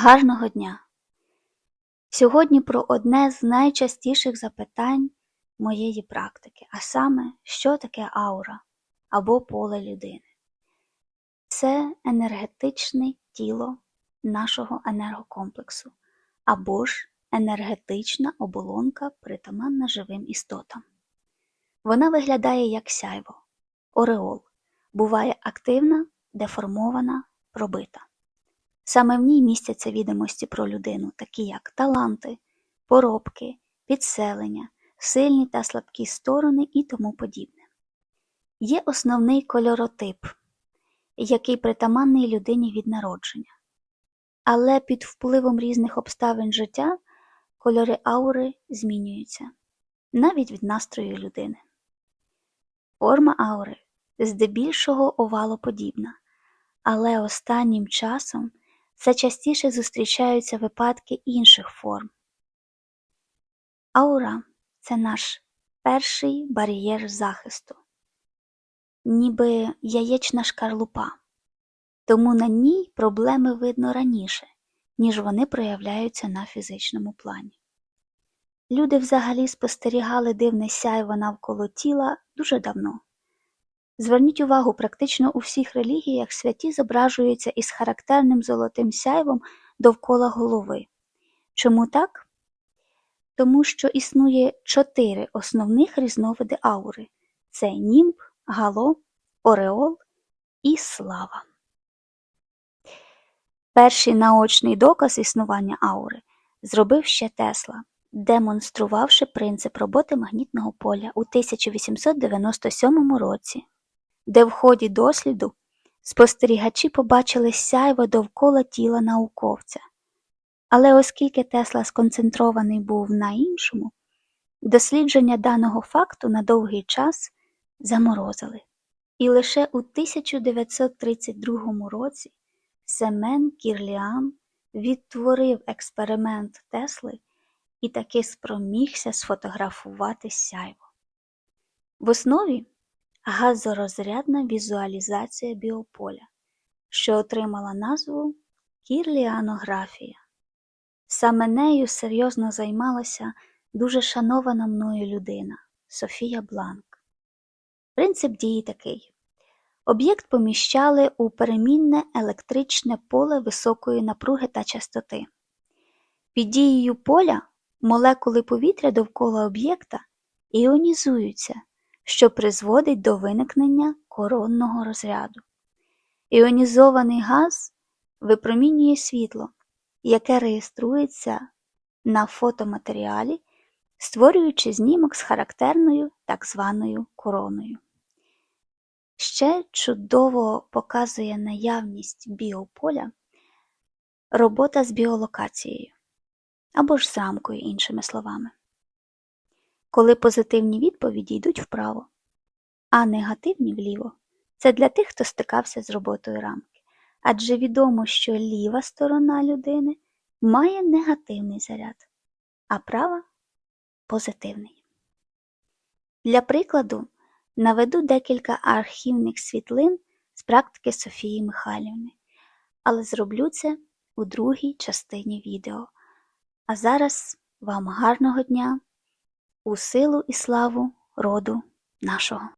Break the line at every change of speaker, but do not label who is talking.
Гарного дня! Сьогодні про одне з найчастіших запитань моєї практики, а саме, що таке аура або поле людини. Це енергетичне тіло нашого енергокомплексу або ж енергетична оболонка, притаманна живим істотам. Вона виглядає як сяйво, ореол, буває активна, деформована, пробита. Саме в ній містяться відомості про людину, такі як таланти, поробки, підселення, сильні та слабкі сторони і тому подібне. Є основний кольоротип, який притаманний людині від народження. Але під впливом різних обставин життя кольори аури змінюються, навіть від настрою людини. Форма аури здебільшого овалоподібна, але останнім часом все частіше зустрічаються випадки інших форм. Аура це наш перший бар'єр захисту, ніби яєчна шкарлупа, тому на ній проблеми видно раніше, ніж вони проявляються на фізичному плані. Люди взагалі спостерігали дивне сяйво навколо тіла дуже давно. Зверніть увагу, практично у всіх релігіях святі зображуються із характерним золотим сяйвом довкола голови. Чому так? Тому що існує чотири основних різновиди аури: це німб, гало, ореол і слава. Перший наочний доказ існування аури зробив ще Тесла, демонструвавши принцип роботи магнітного поля у 1897 році де в ході досліду спостерігачі побачили сяйво довкола тіла науковця. Але оскільки Тесла сконцентрований був на іншому, дослідження даного факту на довгий час заморозили. І лише у 1932 році Семен Кірліан відтворив експеримент Тесли і таки спромігся сфотографувати сяйво. В основі газорозрядна візуалізація біополя, що отримала назву кірліанографія. Саме нею серйозно займалася дуже шанована мною людина Софія Бланк. Принцип дії такий: об'єкт поміщали у перемінне електричне поле високої напруги та частоти. Під дією поля молекули повітря довкола об'єкта іонізуються що призводить до виникнення коронного розряду. Іонізований газ випромінює світло, яке реєструється на фотоматеріалі, створюючи знімок з характерною так званою короною. Ще чудово показує наявність біополя робота з біолокацією або ж з рамкою, іншими словами коли позитивні відповіді йдуть вправо, а негативні вліво. Це для тих, хто стикався з роботою рамки. Адже відомо, що ліва сторона людини має негативний заряд, а права позитивний. Для прикладу наведу декілька архівних світлин з практики Софії Михайлівни, але зроблю це у другій частині відео. А зараз вам гарного дня! У силу і славу роду нашого.